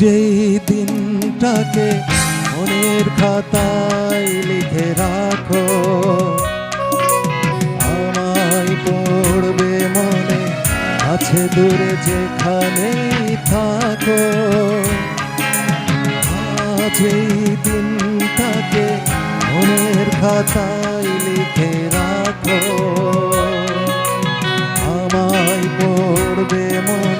যেই দিনটাকে মনের খাতায় লিখে রাখো, আমায় পড়বে মনে, আছে দূরে যেখানেই থাকো। এই দিনটাকে মনের খাতায় লিখে রাখো, আমায় পড়বে মনে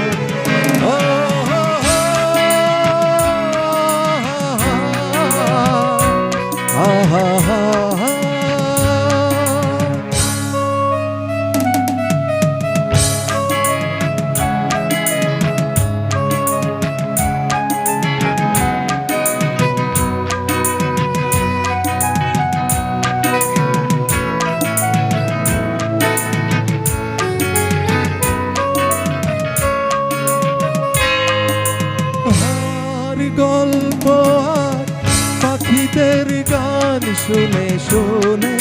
শুনে শুনে।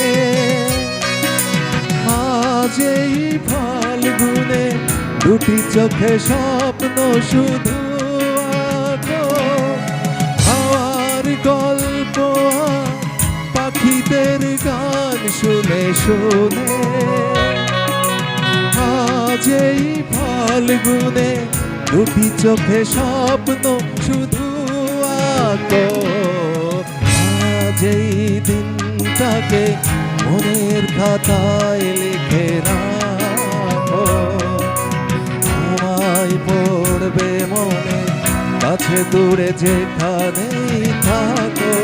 আজ এই ফাল্গুনে দুটি চোখে স্বপ্ন শুধু আঁকো। আর গল্প পাখিদের গান শুনে শুনে। আজ এই ফাল্গুনে দুটি চোখে স্বপ্ন শুধু আঁকো। এই দিনটাকে মনের খাতায় লিখে রাখো পড়বে মনে কাছে দূরে যেখানেই থাকো।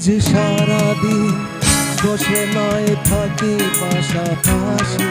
আজ সারাদিন বসে নয় থাকি পাশাপাশি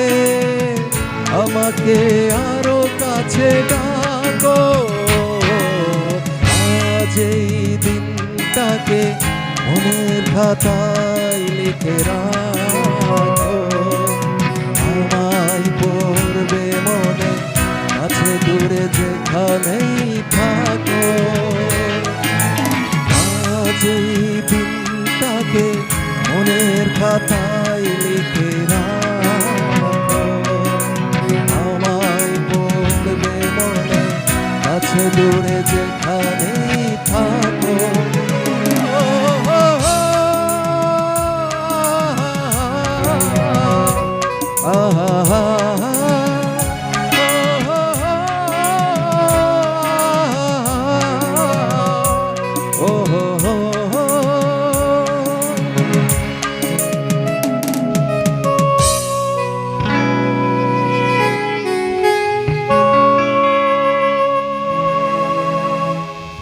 আমাকে আরও কাছে ডাকো। আজ এই দিনটাকে মনের খাতায় লিখে রাখো। আমায় পড়বে মনে, কাছে দূরে যেখানেই থাকো। আজ এই দিনটাকে মনের খাতায় লিখে কাছে দূরে যেখানেই থাকো।